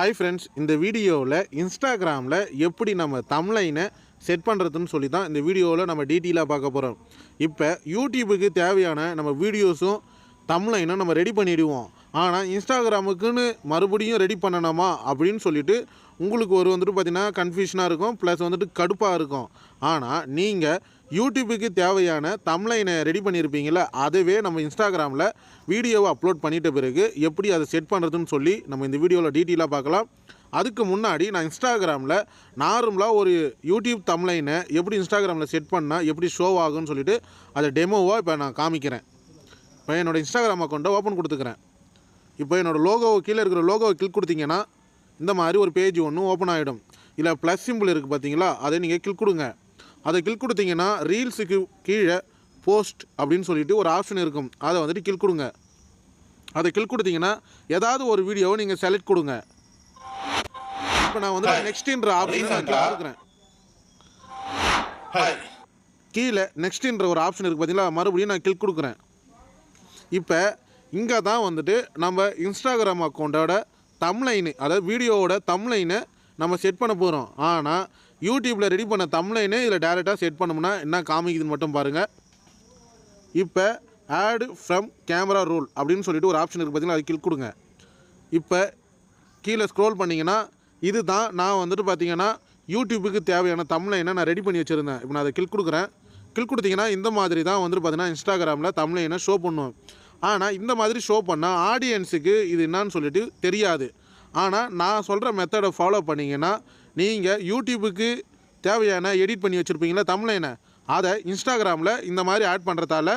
Hi friends இந்த வீடியோவில் இன்ஸ்டாகிராமில் எப்படி நம்ம தமிழைனை செட் பண்ணுறதுன்னு சொல்லி தான் இந்த வீடியோவில் நம்ம டீட்டெயிலாக பார்க்க போகிறோம் இப்போ யூடியூபுக்கு தேவையான நம்ம வீடியோஸும் தமிழைனும் நம்ம ரெடி பண்ணிவிடுவோம் ஆனால் இன்ஸ்டாகிராமுக்குன்னு மறுபடியும் ரெடி பண்ணணுமா அப்படின்னு சொல்லிட்டு உங்களுக்கு ஒரு வந்துட்டு பார்த்திங்கன்னா கன்ஃபியூஷனாக இருக்கும் ப்ளஸ் வந்துட்டு கடுப்பாக இருக்கும். ஆனால் நீங்கள் யூடியூபுக்கு தேவையான தம்லைனை ரெடி பண்ணியிருப்பீங்கள அதுவே நம்ம இன்ஸ்டாகிராமில் வீடியோவை அப்லோட் பண்ணிட்ட பிறகு எப்படி அதை செட் பண்ணுறதுன்னு சொல்லி நம்ம இந்த வீடியோவில் டீட்டெயிலாக பார்க்கலாம். அதுக்கு முன்னாடி நான் இன்ஸ்டாகிராமில் நார்மலாக ஒரு யூடியூப் தம்லைனை எப்படி இன்ஸ்டாகிராமில் செட் பண்ணால் எப்படி ஷோ ஆகும்னு சொல்லிட்டு அதை டெமோவாக இப்போ நான் காமிக்கிறேன். இப்போ என்னோடய இன்ஸ்டாகிராம் அக்கௌண்ட்டை ஓப்பன் கொடுத்துக்கிறேன். இப்போ என்னோடய லோகோ கீழே இருக்கிற லோகோவை கிளிக் கொடுத்தீங்கன்னா இந்த மாதிரி ஒரு பேஜ் ஒன்று ஓப்பன் ஆகிடும் இல்லை ப்ளஸ் சிம்பிள் இருக்குது பார்த்தீங்களா அதை நீங்கள் கிளிக் கொடுங்க. அதை கிளிக் கொடுத்தீங்கன்னா ரீல்ஸுக்கு கீழே போஸ்ட் அப்படின்னு சொல்லிட்டு ஒரு ஆப்ஷன் இருக்கும். அதை வந்துட்டு கிளிக் கொடுங்க. அதை கிளிக் கொடுத்தீங்கன்னா ஏதாவது ஒரு வீடியோவை நீங்கள் செலக்ட் கொடுங்க. இப்போ நான் வந்து நெக்ஸ்ட்ன்ற ஆப்ஷன் நான் கிளிக் கொடுக்குறேன். கீழே நெக்ஸ்ட்ன்ற ஒரு ஆப்ஷன் இருக்குது பார்த்தீங்களா மறுபடியும் நான் கிளிக் கொடுக்குறேன். இப்போ இங்கே தான் வந்துட்டு நம்ம இன்ஸ்டாகிராம் அக்கௌண்ட்டோட தம்லைனு அதாவது வீடியோவோட தம்லைனை நம்ம செட் பண்ண போகிறோம் ஆனால் யூடியூப்பில் ரெடி பண்ண தம்லைனு இதில் டேரெக்டாக செட் பண்ணோம்னா என்ன காமிக்குதுன்னு மட்டும் பாருங்கள் இப்போ ஆடு ஃப்ரம் கேமரா ரோல் அப்படின்னு சொல்லிட்டு ஒரு ஆப்ஷன் இருக்குது பார்த்தீங்கன்னா அது கிளிக் கொடுங்க. இப்போ கீழே ஸ்க்ரோல் பண்ணிங்கன்னா இது தான் நான் வந்துட்டு பார்த்தீங்கன்னா யூடியூபுக்கு தேவையான தமிழைனை நான் ரெடி பண்ணி வச்சுருந்தேன். இப்போ நான் அதை கிளிக் கொடுக்குறேன். கிளிக் கொடுத்தீங்கன்னா இந்த மாதிரி தான் வந்துட்டு பார்த்தீங்கன்னா இன்ஸ்டாகிராமில் தமிழைனை ஷோ பண்ணுவோம் ஆனால் இந்த மாதிரி ஷோ பண்ணால் ஆடியன்ஸுக்கு இது என்னன்னு சொல்லிட்டு தெரியாது. ஆனால் நான் சொல்கிற மெத்தடை ஃபாலோ பண்ணிங்கன்னா நீங்கள் யூடியூபுக்கு தேவையான எடிட் பண்ணி வச்சுருப்பீங்களா தமிழைனை அதை இன்ஸ்டாகிராமில் இந்த மாதிரி ஆட் பண்ணுறதால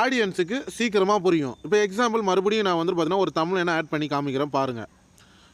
ஆடியன்ஸுக்கு சீக்கிரமாக புரியும். இப்போ எக்ஸாம்பிள் மறுபடியும் நான் வந்து பார்த்தீங்கன்னா ஒரு தமிழனை ஆட் பண்ணி காமிக்கிறேன் பாருங்கள்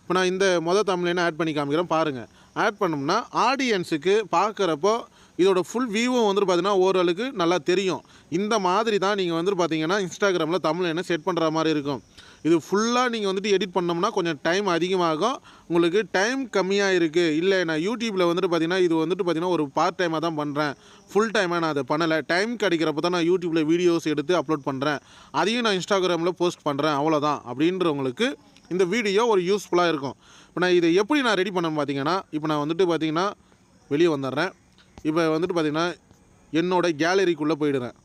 இப்போ நான் இந்த மொதல் தமிழ் ஆட் பண்ணி காமிக்கிறேன் பாருங்கள் ஆட் பண்ணோம்னா ஆடியன்ஸுக்கு பார்க்குறப்போ இதோட ஃபுல் வியூவும் வந்துட்டு பார்த்தீங்கன்னா ஓரளவுக்கு நல்லா தெரியும். இந்த மாதிரி தான் நீங்கள் வந்துட்டு பார்த்தீங்கன்னா இன்ஸ்டாகிராமில் தமிழ் என்ன செட் பண்ணுற மாதிரி இருக்கும். இது ஃபுல்லாக நீங்கள் வந்துட்டு எடிட் பண்ணோம்னா கொஞ்சம் டைம் அதிகமாகும். உங்களுக்கு டைம் கம்மியாக இருக்குது இல்லை நான் யூடியூப்பில் வந்துட்டு பார்த்தீங்கன்னா இது வந்துட்டு பார்த்தீங்கன்னா ஒரு பார்ட் டைமாக தான் பண்ணுறேன் ஃபுல் டைமாக நான் அதை பண்ணலை. டைம் கிடைக்கிறப்ப தான் நான் யூடியூப்பில் வீடியோஸ் எடுத்து அப்லோட் பண்ணுறேன் அதையும் நான் இன்ஸ்டாகிராமில் போஸ்ட் பண்ணுறேன் அவ்வளோதான் அப்படின்றவங்களுக்கு இந்த வீடியோ ஒரு யூஸ்ஃபுல்லாக இருக்கும். இப்போ நான் இதை எப்படி நான் ரெடி பண்ணேன்னு பார்த்தீங்கன்னா இப்போ நான் வந்துட்டு பார்த்தீங்கன்னா வெளியே வந்துடுறேன். இப்போ வந்துட்டு பார்த்தீங்கன்னா என்னோடய கேலரிக்குள்ளே போயிடுறேன்.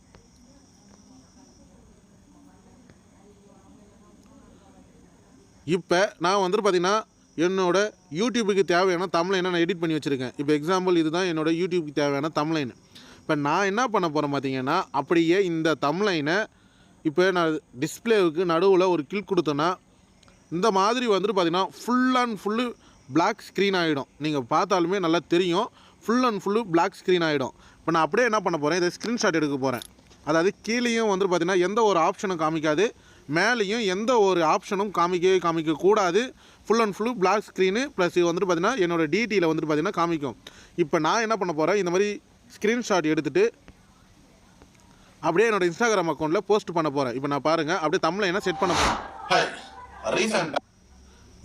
இப்போ நான் வந்துட்டு பார்த்தீங்கன்னா என்னோட யூடியூபுக்கு தேவையான தமிழைனை நான் எடிட் பண்ணி வச்சுருக்கேன். இப்போ எக்ஸாம்பிள் இதுதான் என்னோட யூடியூபுக்கு தேவையான தமிழைன் இப்போ நான் என்ன பண்ண போகிறேன் பார்த்தீங்கன்னா அப்படியே இந்த தமிழைனை இப்போ நான் டிஸ்பிளேவுக்கு நடுவில் ஒரு கிளிக் கொடுத்தேன்னா இந்த மாதிரி வந்துட்டு பார்த்தீங்கன்னா full and full black screen ஆகிடும் நீங்கள் பார்த்தாலுமே நல்லா தெரியும். Full and full black screen ஆகிடும் இப்போ நான் அப்படியே என்ன பண்ண போகிறேன் இதை ஸ்க்ரீன்ஷாட் எடுக்க போகிறேன் அதாவது கீழேயும் வந்து பார்த்தீங்கன்னா எந்த ஒரு ஆப்ஷனும் காமிக்காது. மேலேயும் எந்த ஒரு ஆப்ஷனும் காமிக்கவே காமிக்கக்கூடாது full and full black screen plus வந்துட்டு பார்த்தீங்கன்னா என்னோடய டிடியில் வந்துட்டு பார்த்தீங்கன்னா காமிக்கும். இப்போ நான் என்ன பண்ண போகிறேன் இந்த மாதிரி ஸ்க்ரீன்ஷாட் எடுத்துகிட்டு அப்படியே என்னோடய இன்ஸ்டாகிராம் அக்கௌண்ட்டில் போஸ்ட் பண்ண போகிறேன் இப்போ நான் பாருங்கள் அப்படியே தமிழை என்ன செட் பண்ண போகிறேன்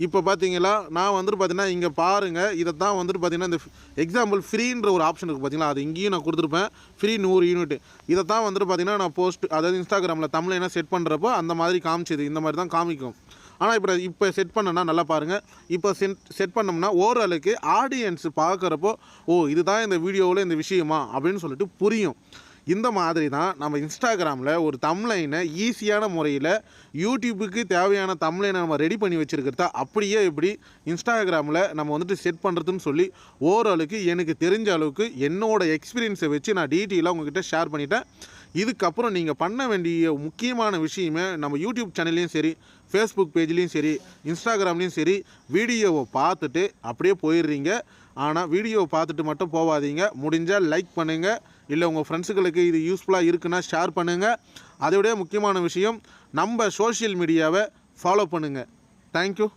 இப்போ பார்த்தீங்களா நான் வந்துட்டு பார்த்தீங்கன்னா இங்கே பாருங்கள் இதை தான் வந்துட்டு பார்த்தீங்கன்னா இந்த எக்ஸாம்பிள் ஃப்ரீன்ற ஒரு ஆப்ஷன் இருக்குது பார்த்தீங்களா? அது இங்கேயும் நான் கொடுத்துருப்பேன். ஃப்ரீ நூறு யூனிட் இதை தான் வந்துட்டு பார்த்தீங்கன்னா நான் போஸ்ட் அதாவது இன்ஸ்டாகிராமில் தமிழ் என்ன செட் பண்ணுறப்போ அந்த மாதிரி காமிச்சது. இந்த மாதிரி தான் காமிக்கும். ஆனால் இப்போ இப்போ செட் பண்ணனா நல்லா பாருங்கள் இப்போ செட் செட் பண்ணோம்னா ஓரளவுக்கு ஆடியன்ஸ் பார்க்குறப்போ ஓ இதுதான் இந்த வீடியோவில் இந்த விஷயமா? அப்படின்னு சொல்லிட்டு புரியும். இந்த மாதிரி தான் நம்ம இன்ஸ்டாகிராமில் ஒரு தம்லைனை ஈஸியான முறையில் யூடியூபுக்கு தேவையான தம்லைனை நம்ம ரெடி பண்ணி வச்சுருக்கிறதா அப்படியே இப்படி இன்ஸ்டாகிராமில் நம்ம வந்துட்டு செட் பண்ணுறதுன்னு சொல்லி ஓரளவுக்கு எனக்கு தெரிஞ்ச அளவுக்கு என்னோடய எக்ஸ்பீரியன்ஸை வச்சு நான் டீட்டெயிலாக உங்ககிட்ட ஷேர் பண்ணிட்டேன். இதுக்கப்புறம் நீங்கள் பண்ண வேண்டிய முக்கியமான விஷயமே நம்ம யூடியூப் சேனல்லையும் சரி ஃபேஸ்புக் பேஜ்லேயும் சரி இன்ஸ்டாகிராம்லேயும் சரி வீடியோவை பார்த்துட்டு அப்படியே போயிடுறீங்க. ஆனால் வீடியோவை பார்த்துட்டு மட்டும் போகாதீங்க. முடிஞ்சால் லைக் பண்ணுங்கள் இல்லை உங்கள் ஃப்ரெண்ட்ஸுகளுக்கு இது யூஸ்ஃபுல்லாக இருக்குன்னா ஷேர் பண்ணுங்கள் அதை விட முக்கியமான விஷயம் நம்ம சோஷியல் மீடியாவை ஃபாலோ பண்ணுங்கள் தேங்க்யூ